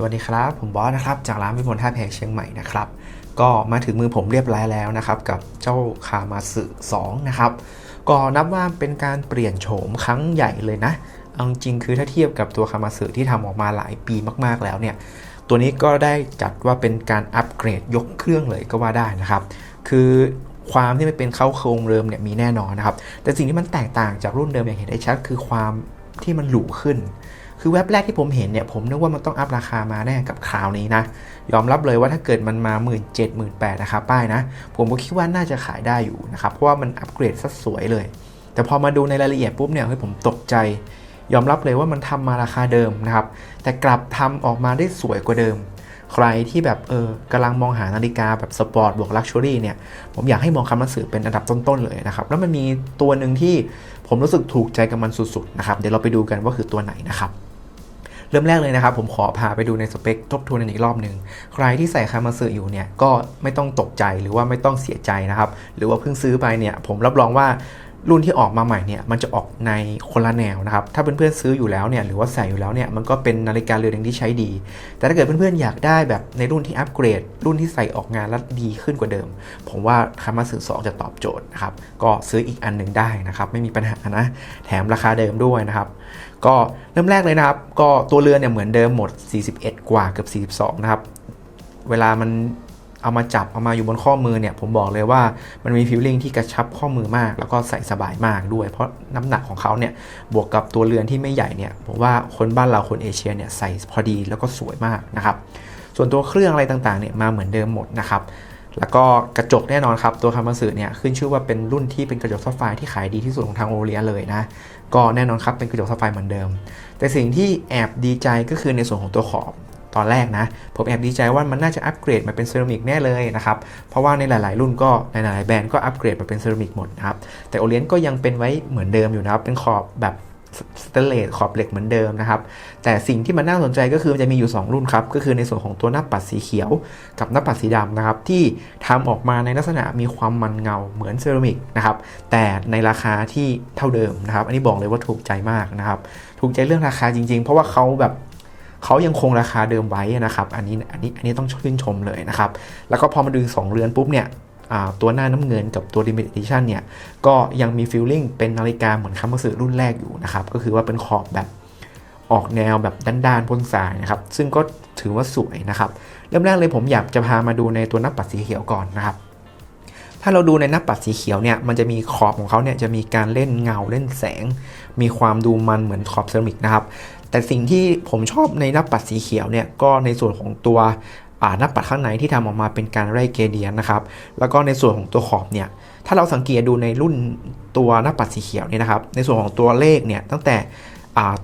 สวัสดีครับ ผมบอสนะครับ จากร้านวิมลท่าแพเชียงใหม่นะครับ ก็มาถึงมือผมเรียบร้อยแล้วนะครับ กับเจ้าคามาสึ2นะครับ ก็นับว่าเป็นการเปลี่ยนโฉมครั้งใหญ่เลยนะเอาจริงคือถ้าเทียบกับตัวคามาสึที่ทำออกมาหลายปีมากๆแล้วเนี่ย ตัวนี้ก็ได้จัดว่าเป็นการอัปเกรดยกเครื่องเลยก็ว่าได้นะครับ คือความที่มันเป็นเข้าโครงเดิมเนี่ยมีแน่นอนนะครับ แต่สิ่งที่มันแตกต่างจากรุ่นเดิมอย่างเห็นได้ชัดคือความที่มันหรูขึ้น คือเว็บแรกที่ผมเห็นเนี่ยผมนึกว่ามันต้องอัพราคามาแน่กับคราวนี้นะ ยอมรับเลยว่าถ้าเกิดมันมา 1 7 0 0 0 0 8 0 0นะครับป้ายนะ ผมก็คิดว่าน่าจะขายได้อยู่นะครับ เพราะว่ามันอัปเกรดซะสวยเลย แต่พอมาดูในรายละเอียดปุ๊บเนี่ยเฮ้ยผมตกใจ ยอมรับเลยว่ามันทำมาราคาเดิมนะครับ แต่กลับทำออกมาได้สวยกว่าเดิม ใครที่แบบเออกำลังมองหานาฬิกาแบบสปอร์ตบวกลักชัวรี่เนี่ย ผมอยากให้มองคำมันสื่อเป็นอันดับต้นๆเลยนะครับ แล้วมันมีตัวหนึ่งที่ผมรู้สึกถูกใจกับมันสุดๆนะครับ เดี๋ยวเราไปดูกันว่าคือตัวไหนนะครับ เริ่มแรกเลยนะครับ ผมขอพาไปดูในสเปคทบทวนอีกรอบหนึ่งใครที่ใส่คามาสึอยู่เนี่ยก็ไม่ต้องตกใจหรือว่าไม่ต้องเสียใจนะครับ หรือว่าเพิ่งซื้อไปเนี่ยผมรับรองว่ารุ่นที่ออกมาใหม่เนี่ยมันจะออกในคนละแนวนะครับ ถ้าเพื่อนๆซื้ออยู่แล้วเนี่ยหรือว่าใส่อยู่แล้วเนี่ยมันก็เป็นนาฬิกาเรือนึงที่ใช้ดี แต่ถ้าเกิดเพื่อนๆอยากได้แบบในรุ่นที่อัปเกรด รุ่นที่ใส่ออกงานแล้วดีขึ้นกว่าเดิม ผมว่าคามาสึ2จะตอบโจทย์นะครับ ก็ซื้ออีกอันหนึ่งได้นะครับ ไม่มีปัญหานะ แถมราคาเดิมด้วยนะครับ ก็เริ่มแรกเลยนะครับ ก็ตัวเรือนเนี่ยเหมือนเดิมหมด 41 กว่าเกือบ42 นะครับ เวลามันเอามาจับเอามาอยู่บนข้อมือเนี่ยผมบอกเลยว่ามันมีฟิลลิ่งที่กระชับข้อมือมาก แล้วก็ใส่สบายมากด้วย เพราะน้ำหนักของเขาเนี่ยบวกกับตัวเรือนที่ไม่ใหญ่เนี่ยผมว่าคนบ้านเราคนเอเชียเนี่ยใส่พอดีแล้วก็สวยมากนะครับส่วนตัวเครื่องอะไรต่างๆเนี่ยมาเหมือนเดิมหมดนะครับ แล้วก็กระจกแน่นอนครับ ตัวคามาสึเนี่ยขึ้นชื่อว่าเป็นรุ่นที่เป็นกระจกซัฟไฟที่ขายดีที่สุดของทางโอเลียเลยนะ ก็แน่นอนครับเป็นกระจกซัฟไฟเหมือนเดิม แต่สิ่งที่แอบดีใจก็คือในส่วนของตัวขอบตอนแรกนะ ผมแอบดีใจว่ามันน่าจะอัปเกรดมาเป็นเซรามิกแน่เลยนะครับ เพราะว่าในหลาย ๆ รุ่นก็ในหลายๆแบรนด์ก็อัปเกรดมาเป็นเซรามิกหมดนะครับ แต่โอเลียนก็ยังเป็นไว้เหมือนเดิมอยู่นะครับ เป็นขอบแบบ สเตเลสขอบเหล็กเหมือนเดิมนะครับ แต่สิ่งที่มันน่าสนใจก็คือมันจะมีอยู่ 2 รุ่นครับ ก็คือในส่วนของตัวหน้าปัดสีเขียวกับหน้าปัดสีดำนะครับ ที่ทำออกมาในลักษณะมีความมันเงาเหมือนเซรามิกนะครับ แต่ในราคาที่เท่าเดิมนะครับ อันนี้บอกเลยว่าถูกใจมากนะครับ ถูกใจเรื่องราคาจริง ๆ เพราะว่าเขาแบบเขายังคงราคาเดิมไว้นะครับ อันนี้อันนี้อันนี้ต้องชื่นชมเลยนะครับ แล้วก็พอมาดูสองเรือนปุ๊บเนี่ย ตัวหน้าน้ำเงินกับตัว Limited Edition เนี่ย ก็ยังมีฟีลลิ่งเป็นนาฬิกาเหมือนคัมเบอร์สรุ่นแรกอยู่นะครับ ก็คือว่าเป็นขอบแบบออกแนวแบบด้านๆพ่นสายนะครับ ซึ่งก็ถือว่าสวยนะครับ เริ่มแรกเลยผมอยากจะพามาดูในตัวหน้าปัดสีเขียวก่อนนะครับถ้าเราดูในหน้าปัดสีเขียวเนี่ย มันจะมีขอบของเขาเนี่ยจะมีการเล่นเงาเล่นแสง มีความดูมันเหมือนขอบเซรามิกนะครับ แต่สิ่งที่ผมชอบในหน้าปัดสีเขียวเนี่ยก็ในส่วนของตัว น้าปัดข้างในที่ทำออกมาเป็นการไร่เกเดียนนะครับ แล้วก็ในส่วนของตัวขอบเนี่ย ถ้าเราสังเกตดูในรุ่นตัวหน้าปัดสีเขียวเนี่ยนะครับ ในส่วนของตัวเลขเนี่ยตั้งแต่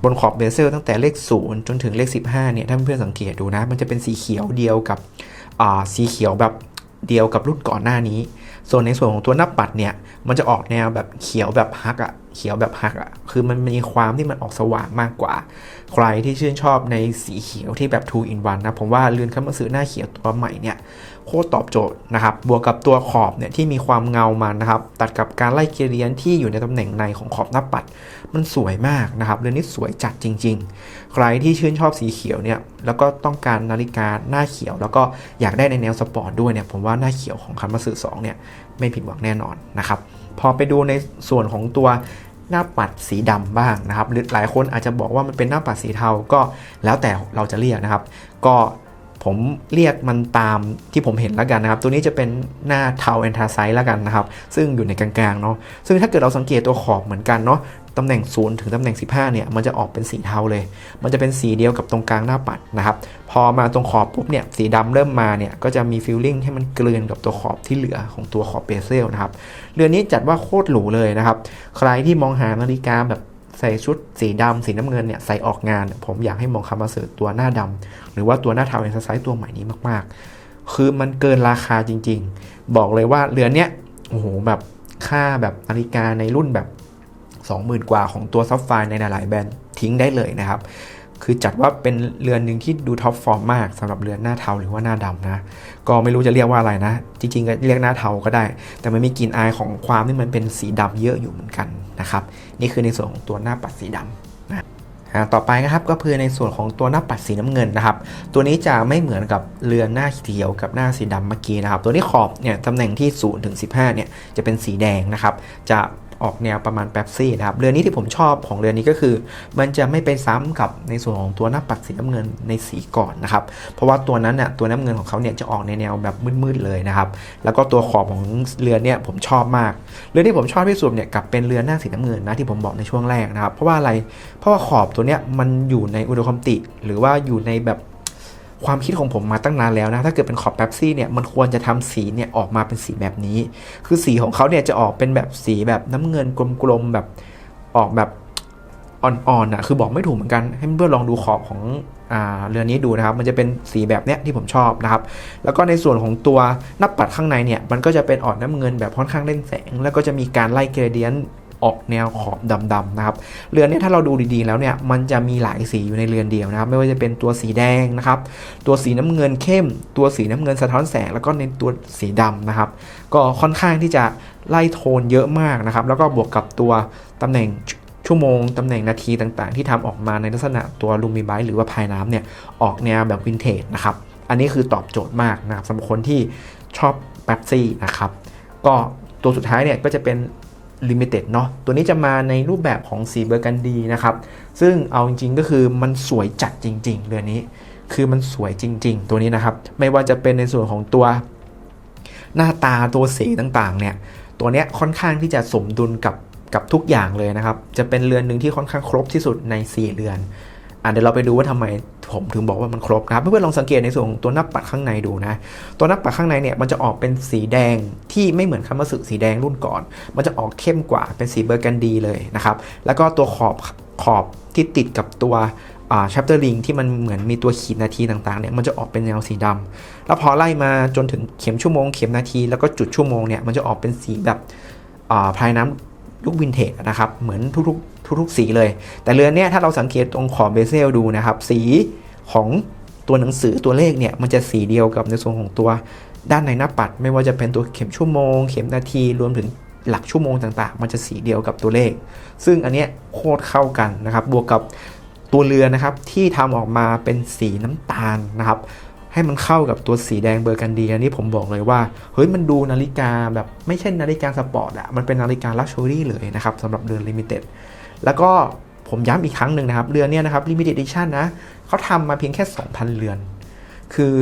บนขอบเบเซลตั้งแต่เลข 0 จนถึงเลข 15เนี่ยถ้าเพื่อนสังเกตดูนะ มันจะเป็นสีเขียวเดียวกับสีเขียวแบบเดียวกับรุ่นก่อนหน้านี้ ส่วนในส่วนของตัวหน้าปัดเนี่ย มันจะออกแนวแบบเขียวแบบฮักอะ เขียวแบบฮักอะคือมันมีความที่มันออกสว่างมากกว่า ใครที่ชื่นชอบในสีเขียวที่แบบ 2 in 1 นะ ผมว่าเรือนคัมเมอร์ซื้อหน้าเขียวตัวใหม่เนี่ยโคตรตอบโจทย์นะครับ บวกกับตัวขอบเนี่ยที่มีความเงามันะครับ ตัดกับการไล่เกลียนที่อยู่ในตำแหน่งในของขอบหน้าปัด มันสวยมากนะครับ เรือนนี้สวยจัดจริง ๆ ใครที่ชื่นชอบสีเขียวเนี่ย แล้วก็ต้องการนาฬิกาหน้าเขียว แล้วก็อยากได้ในแนวสปอร์ตด้วยเนี่ย ผมว่าหน้าเขียวของคัมเมอร์ซื้อ2เนี่ยไม่ผิดหวังแน่นอนนะครับ พอไปดูในส่วนของตัวหน้าปัดสีดำบ้างนะครับ หรือหลายคนอาจจะบอกว่ามันเป็นหน้าปัดสีเทาก็แล้วแต่เราจะเรียกนะครับ ก็ผมเรียกมันตามที่ผมเห็นแล้วกันนะครับ ตัวนี้จะเป็นหน้าเทาแอนทาไซด์แล้วกันนะครับ ซึ่งอยู่ในกลางๆเนาะซึ่งถ้าเกิดเราสังเกตตัวขอบเหมือนกันเนาะ ตำแหน่ง 0 ถึงตำแหน่ง 15 เนี่ย มันจะออกเป็นสีเทาเลย มันจะเป็นสีเดียวกับตรงกลางหน้าปัดนะครับ พอมาตรงขอบปุ๊บเนี่ย สีดำเริ่มมาเนี่ย ก็จะมีฟิลลิ่งให้มันเกลือนกับตัวขอบที่เหลือของตัวขอบเบเซลนะครับ เรือนนี้จัดว่าโคตรหรูเลยนะครับ ใครที่มองหานาฬิกาแบบใส่ชุดสีดำสีน้ำเงินเนี่ยใส่ออกงาน ผมอยากให้มองคามาเสึตัวหน้าดำหรือว่าตัวหน้าเทาเอ็นไซส์ตัวใหม่นี้มากๆ คือมันเกินราคาจริง ๆ บอกเลยว่าเรือนเนี้ยโอ้โหแบบค่าแบบนาฬิกาในรุ่นแบบ 20,000 กว่าของตัวซับไฟในหลายๆแบรนด์ทิ้งได้เลยนะครับ คือจัดว่าเป็นเรือนหนึ่งที่ดูท็อปฟอร์มมากสำหรับเรือนหน้าเทาหรือว่าหน้าดำนะ ก็ไม่รู้จะเรียกว่าอะไรนะ จริงๆก็เรียกหน้าเทาก็ได้ แต่มันมีกลิ่นอายของความที่มันเป็นสีดำเยอะอยู่เหมือนกันนะครับ นี่คือในส่วนของตัวหน้าปัดสีดำนะต่อไปนะครับก็คือในส่วนของตัวหน้าปัดสีน้ำเงินนะครับ ตัวนี้จะไม่เหมือนกับเรือนหน้าเขียวกับหน้าสีดำเมื่อกี้นะครับ ตัวนี้ขอบเนี่ยตำแหน่งที่0ถึง15เนี่ยจะเป็นสีแดงนะครับ จะ ออกแนวประมาณแป๊บซี่นะครับ เรือนนี้ที่ผมชอบของเรือนนี้ก็คือ มันจะไม่ไปซ้ำกับในส่วนของตัวหน้าปัดสีน้ำเงินในสีก่อนนะครับ เพราะว่าตัวนั้นน่ะตัวน้ำเงินของเขาเนี่ยจะออกในแนวแบบมืดๆเลยนะครับ แล้วก็ตัวขอบของเรือนเนี่ยผมชอบมาก เรือนที่ผมชอบที่สุดเนี่ยกลับเป็นเรือนหน้าสีน้ำเงินนะที่ผมบอกในช่วงแรกนะครับ เพราะว่าอะไร เพราะว่าขอบตัวเนี้ยมันอยู่ในอุดมคติ หรือว่าอยู่ในแบบ ความคิดของผมมาตั้งนานแล้วนะ ถ้าเกิดเป็นขอบแป๊บซี่เนี่ย มันควรจะทำสีเนี่ยออกมาเป็นสีแบบนี้ คือสีของเขาเนี่ยจะออกเป็นแบบสีแบบน้ำเงินกลมๆแบบออกแบบอ่อนๆอะ คือบอกไม่ถูกเหมือนกัน ให้เพื่อนลองดูขอบของเรือนี้ดูนะครับ มันจะเป็นสีแบบเนี้ยที่ผมชอบนะครับ แล้วก็ในส่วนของตัวหน้าปัดข้างในเนี่ย มันก็จะเป็นออกน้ำเงินแบบค่อนข้างเล่นแสง แล้วก็จะมีการไล่เกรเดียน ออกแนวขอบดำๆนะครับเรือนเนี้ถ้าเราดูดีๆแล้วเนี่ยมันจะมีหลายสีอยู่ในเรือนเดียวนะครับ ไม่ว่าจะเป็นตัวสีแดงนะครับ ตัวสีน้ำเงินเข้ม ตัวสีน้ำเงินสะท้อนแสง แล้วก็ในตัวสีดำนะครับ ก็ค่อนข้างที่จะไล่โทนเยอะมากนะครับ แล้วก็บวกกับตัวตำแหน่งชั่วโมง ตำแหน่งนาทีต่างๆ ที่ทำออกมาในลักษณะตัวลูมิไบหรือว่าพายน้ำเนี่ย ออกแนวแบบวินเทจนะครับ อันนี้คือตอบโจทย์มากนะครับสำหรับคนที่ชอบแป๊บซี่นะครับ ก็ตัวสุดท้ายเนี่ยก็จะเป็น ลิมิเต็ดเนาะตัวนี้จะมาในรูปแบบของสีเบอร์กันดีนะครับ ซึ่งเอาจริงๆก็คือมันสวยจัดจริง ๆ เรือนนี้ คือมันสวยจริง ๆ ตัวนี้นะครับ ไม่ว่าจะเป็นในส่วนของตัวหน้าตาตัวสีต่างๆ เนี่ย ตัวเนี้ยค่อนข้างที่จะสมดุลกับกับทุกอย่างเลยนะครับ จะเป็นเรือนหนึ่งที่ค่อนข้างครบที่สุดใน 4 เรือนอะเดี๋ยวเราไปดูว่าทำไม ผมถึงบอกว่ามันครบนะครับเพื่อนๆลองสังเกตในส่วนของตัวหน้าปัดข้างในดูนะ ตัวหน้าปัดข้างในเนี่ยมันจะออกเป็นสีแดงที่ไม่เหมือนคามาสึสีแดงรุ่นก่อน มันจะออกเข้มกว่าเป็นสีเบอร์กันดีเลยนะครับแล้วก็ตัวขอบขอบที่ติดกับตัวชัปเตอร์ลิงที่มันเหมือนมีตัวขีดนาทีต่างๆเนี่ยมันจะออกเป็นแนวสีดำแล้วพอไล่มาจนถึงเข็มชั่วโมง เข็มนาทีแล้วก็จุดชั่วโมงเนี่ยมันจะออกเป็นสีแบบพายน้ำ ยุควินเทจนะครับ เหมือนทุกๆ ทุกๆ สีเลย แต่เรือนเนี้ยถ้าเราสังเกตตรงขอบเบเซลดูนะครับ สีของตัวหนังสือตัวเลขเนี่ยมันจะสีเดียวกับในส่วนของตัวด้านในหน้าปัด ไม่ว่าจะเป็นตัวเข็มชั่วโมง เข็มนาทีรวมถึงหลักชั่วโมงต่างๆ มันจะสีเดียวกับตัวเลข ซึ่งอันเนี้ยโคตรเข้ากันนะครับ บวกกับตัวเรือนะครับที่ทำออกมาเป็นสีน้ำตาลนะครับ ให้มันเข้ากับตัวสีแดงเบอร์กันดีอันนี้ผมบอกเลยว่า เฮ้ยมันดูนาฬิกาแบบไม่ใช่นาฬิกาสปอร์ตอะมันเป็นนาฬิกาลักชัวรี่เลยนะครับสำหรับเรือนลิมิเต็ดแล้วก็ผมย้ำอีกครั้งหนึ่งนะครับ เรือนเนี่ยนะครับลิมิเต็ดดิชั่นนะเขาทำมาเพียงแค่ 2,000 เรือน คือ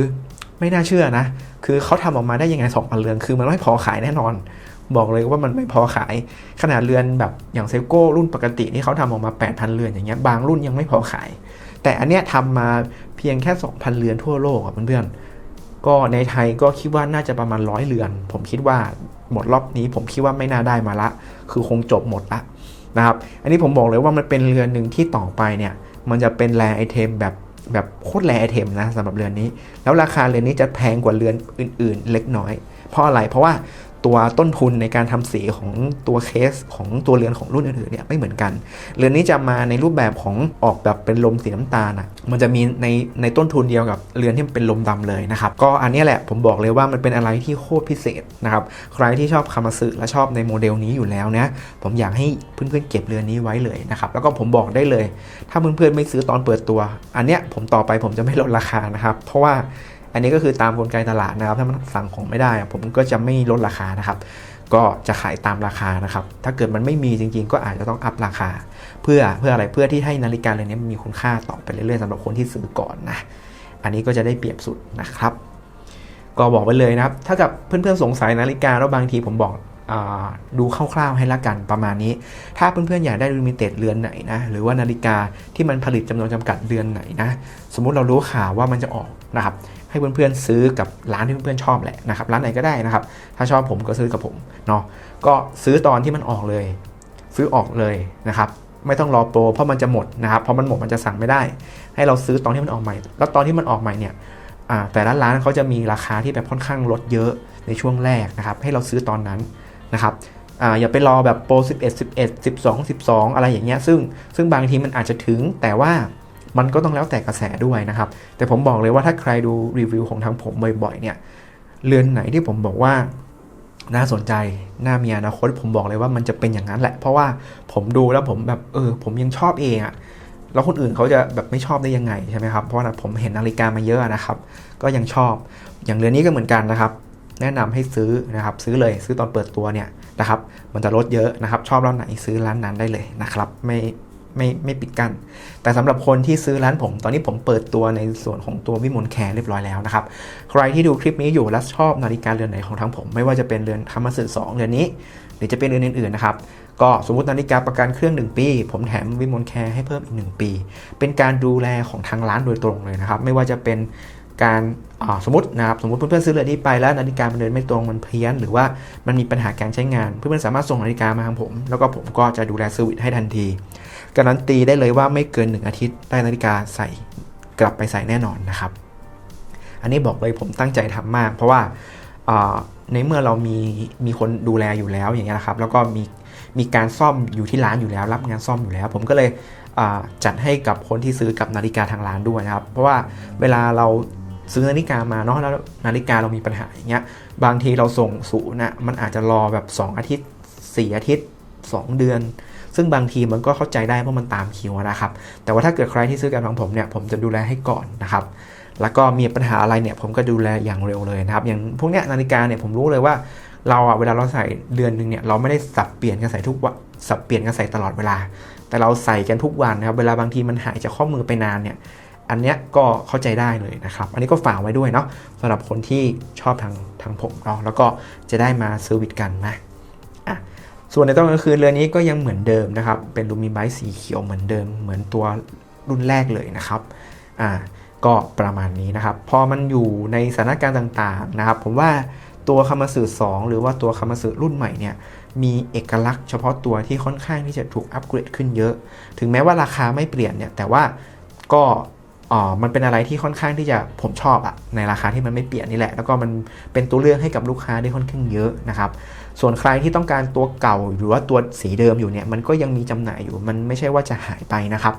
ไม่น่าเชื่อนะ คือเขาทำออกมาได้ยังไง 2,000 เรือน คือมันไม่พอขายแน่นอน บอกเลยว่ามันไม่พอขาย ขนาดเรือนแบบอย่างเซโก้รุ่นปกติที่เขาทำออกมา 8,000 เรือนอย่างเงี้ยบางรุ่นยังไม่พอขาย แต่อันเนี้ยทำมาเพียงแค่ 2,000 เรือนทั่วโลกอะเพื่อนๆก็ในไทยก็คิดว่าน่าจะประมาณร้อยเรือน ผมคิดว่าหมดรอบนี้ผมคิดว่าไม่น่าได้มาละ คือคงจบหมดละนะครับ อันนี้ผมบอกเลยว่ามันเป็นเรือนหนึ่งที่ต่อไปเนี่ยมันจะเป็นแรไอเทมแบบแบบโคตรแรไอเทมนะสำหรับเรือนนี้ แล้วราคาเรือนนี้จะแพงกว่าเรือนอื่น ๆ เล็กน้อย เพราะอะไรเพราะว่า ตัวต้นทุนในการทำสีของตัวเคสของตัวเรือนของรุ่นอื่นๆเนี่ยไม่เหมือนกัน เรือนนี้จะมาในรูปแบบของออกแบบเป็นลมสีน้ำตาลอะมันจะมีในในต้นทุนเดียวกับเรือนที่เป็นลมดำเลยนะครับ ก็อันนี้แหละผมบอกเลยว่ามันเป็นอะไรที่โคตรพิเศษนะครับใครที่ชอบคามาสึและชอบในโมเดลนี้อยู่แล้วนะผมอยากให้เพื่อนๆเก็บเรือนนี้ไว้เลยนะครับแล้วก็ผมบอกได้เลย ถ้าเพื่อนๆไม่ซื้อตอนเปิดตัว อันเนี้ยผมต่อไปผมจะไม่ลดราคานะครับ เพราะว่า อันนี้ก็คือตามกลไกตลาดนะครับ ถ้ามันสั่งของไม่ได้ ผมก็จะไม่ลดราคานะครับ ก็จะขายตามราคานะครับ ถ้าเกิดมันไม่มีจริง ๆ ก็อาจจะต้องอัพราคา เพื่อเพื่ออะไรเพื่อที่ให้นาฬิกาเรือนนี้มีคุณค่าต่อไปเรื่อยๆสำหรับคนที่ซื้อก่อนนะอันนี้ก็จะได้เปรียบสุดนะครับ ก็บอกไปเลยนะครับ ถ้ากับเพื่อนๆสงสัยนาฬิกาแล้วบางทีผมบอกดูคร่าวๆให้ละกันประมาณนี้ ถ้าเพื่อนๆอยากได้ลิมิเต็ดเรือนไหนนะ หรือว่านาฬิกาที่มันผลิตจำนวนจำกัดเรือนไหนนะ สมมุติเรารู้ข่าวว่ามันจะออกนะครับ ให้เพื่อนๆซื้อกับร้านที่เพื่อนๆชอบแหละนะครับร้านไหนก็ได้นะครับ ถ้าชอบผมก็ซื้อกับผมเนาะก็ซื้อตอนที่มันออกเลย ซื้อออกเลยนะครับไม่ต้องรอโปรเพราะมันจะหมดนะครับเพราะมันหมดมันจะสั่งไม่ได้ ให้เราซื้อตอนที่มันออกใหม่ แล้วตอนที่มันออกใหม่เนี่ยแต่ละร้านเขาจะมีราคาที่แบบค่อนข้างลดเยอะในช่วงแรกนะครับ ให้เราซื้อตอนนั้นนะครับออย่าไปรอแบบโปร11 11 12 12 อะไรอย่างเงี้ยซึ่งซึ่งบางทีมันอาจจะถึงแต่ว่า มันก็ต้องแล้วแต่กระแสด้วยนะครับ แต่ผมบอกเลยว่าถ้าใครดูรีวิวของทางผมบ่อยๆเนี่ยเรือนไหนที่ผมบอกว่าน่าสนใจ น่ามีอนาคตผมบอกเลยว่ามันจะเป็นอย่างนั้นแหละ เพราะว่าผมดูแล้วผมแบบเออ ผมยังชอบเองอะแล้วคนอื่นเขาจะแบบไม่ชอบได้ยังไงใช่ไหมครับ เพราะว่าผมเห็นนาฬิกามาเยอะนะครับ ก็ยังชอบ อย่างเรือนนี้ก็เหมือนกันนะครับ แนะนำให้ซื้อนะครับ ซื้อเลยซื้อตอนเปิดตัวเนี่ยนะครับ มันจะลดเยอะนะครับ ชอบร้านไหนซื้อร้านนั้นได้เลยนะครับ ไม่ ไม่ไม่ปิดกั้นแต่สำหรับคนที่ซื้อร้านผม ตอนนี้ผมเปิดตัวในส่วนของตัววิมลแคร์เรียบร้อยแล้วนะครับ ใครที่ดูคลิปนี้อยู่และชอบนาฬิกาเรือนไหนของทั้งผม ไม่ว่าจะเป็นเรือนคามาสึสองเรือนนี้ หรือจะเป็นเรือนอื่นๆนะครับก็สมมตินาฬิกาประกันเครื่อง 1 ปี ผมแถมวิมลแคร์ให้เพิ่มอีก 1 ปี เป็นการดูแลของทางร้านโดยตรงเลยนะครับ ไม่ว่าจะเป็นการสมมตินะครับสมมติเพื่อนๆซื้อเรือนนี้ไปแล้วนาฬิกามันเดินไม่ตรงมันเพี้ยน หรือว่ามันมีปัญหาการใช้งาน เพื่อนๆสามารถส่งนาฬิกามาทางผม แล้วก็ผมก็จะดูแลเซอร์วิสให้ทันที การันตีได้เลยว่าไม่เกิน 1 อาทิตย์ได้นาฬิกาใส่กลับไปใส่แน่นอนนะครับ อันนี้บอกเลยผมตั้งใจทำมาก เพราะว่าในเมื่อเรามีมีคนดูแลอยู่แล้วอย่างเงี้ยนะครับ แล้วก็มีมีการซ่อมอยู่ที่ร้านอยู่แล้ว รับงานซ่อมอยู่แล้ว ผมก็เลยจัดให้กับคนที่ซื้อกับนาฬิกาทางร้านด้วยนะครับ เพราะว่าเวลาเราซื้อนาฬิกามาเนาะแล้วนาฬิกาเรามีปัญหาอย่างเงี้ยบางทีเราส่งศูนย์นะมันอาจจะรอแบบ 2 อาทิตย์ 4 อาทิตย์ 2 เดือน ซึ่งบางทีมันก็เข้าใจได้เพราะมันตามคิวนะครับ แต่ว่าถ้าเกิดใครที่ซื้อกับทางผมเนี่ยผมจะดูแลให้ก่อนนะครับแล้วก็มีปัญหาอะไรเนี่ยผมก็ดูแลอย่างเร็วเลยนะครับอย่างพวกเนี้ยนาฬิกาเนี่ยผมรู้เลยว่าเราอะเวลาเราใส่เดือนหนึ่งเนี่ยเราไม่ได้สับเปลี่ยนกันใส่ทุกวันสับเปลี่ยนกันใส่ตลอดเวลา แต่เราใส่กันทุกวันนะครับเวลาบางทีมันหายจากข้อมือไปนานเนี่ยอันเนี้ยก็เข้าใจได้เลยนะครับ อันนี้ก็ฝากไว้ด้วยเนาะสำหรับคนที่ชอบทางทางผมเนาะแล้วก็จะได้มาเซอร์วิสกันนะอะ ส่วนในตอนกลางคืนเรือนนี้ก็ยังเหมือนเดิมนะครับ เป็นลูมิไบสีเขียวเหมือนเดิม เหมือนตัวรุ่นแรกเลยนะครับ อ่า ก็ประมาณนี้นะครับ พอมันอยู่ในสถานการณ์ต่างๆนะครับ ผมว่าตัวคามาสึ2หรือว่าตัวคามาสึรุ่นใหม่เนี่ยมีเอกลักษณ์เฉพาะตัวที่ค่อนข้างที่จะถูกอัปเกรดขึ้นเยอะ ถึงแม้ว่าราคาไม่เปลี่ยนเนี่ยแต่ว่าก็ อ๋อมันเป็นอะไรที่ค่อนข้างที่จะผมชอบอะในราคาที่มันไม่เปลี่ยนนี่แหละ แล้วก็มันเป็นตัวเลือกให้กับลูกค้าได้ค่อนข้างเยอะนะครับ ส่วนใครที่ต้องการตัวเก่าหรือว่าตัวสีเดิมอยู่เนี่ยมันก็ยังมีจำหน่ายอยู่ มันไม่ใช่ว่าจะหายไปนะครับ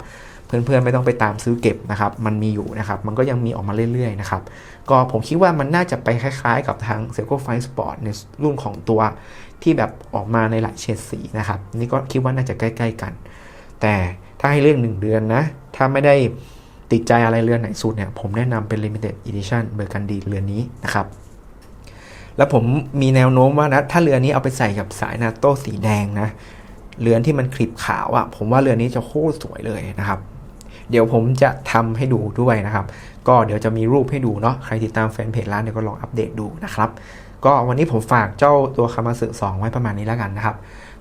เพื่อนๆไม่ต้องไปตามซื้อเก็บนะครับ มันมีอยู่นะครับ มันก็ยังมีออกมาเรื่อยๆนะครับ ก็ผมคิดว่ามันน่าจะไปคล้ายๆ กับทาง s e c o f i Sport ในรุ่นของตัวที่แบบออกมาในหลายเฉดสีนะครับ นี่ก็คิดว่าน่าจะใกล้ ๆ กัน แต่ถ้าให้เลือกหนึ่งเดือนนะ ถ้าไม่ได้ ติดใจอะไรเรือนไหนสุดเนี่ยผมแนะนำเป็น Limited Edition เบอร์กันดีเรือนนี้นะครับแล้วผมมีแนวโน้มว่านะถ้าเรือนนี้เอาไปใส่กับสายนาโต้สีแดงนะเรือนที่มันคลิปขาวอะ่ะผมว่าเรือนนี้จะโคตรสวยเลยนะครับ เดี๋ยวผมจะทำให้ดูด้วยนะครับ ก็เดี๋ยวจะมีรูปให้ดูเนาะใครติดตามแฟนเพจร้านเดี๋ยวก็ลองอัปเดตดูนะครับ ก็วันนี้ผมฝากเจ้าตัวคามาสึ2ไว้ประมาณนี้แล้วกันนะครับ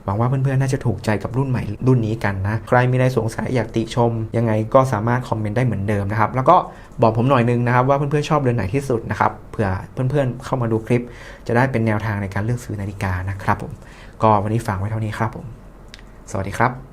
หวังว่าเพื่อนๆน่าจะถูกใจกับรุ่นใหม่รุ่นนี้กันนะ ใครมีอะไรสงสัยอยากติชม ยังไงก็สามารถคอมเมนต์ได้เหมือนเดิมนะครับ แล้วก็บอกผมหน่อยนึงนะครับว่าเพื่อนๆชอบเรือนไหนที่สุดนะครับเผื่อเพื่อนๆเข้ามาดูคลิป จะได้เป็นแนวทางในการเลือกซื้อนาฬิกานะครับผมก็วันนี้ฝากไว้เท่านี้ครับผม สวัสดีครับ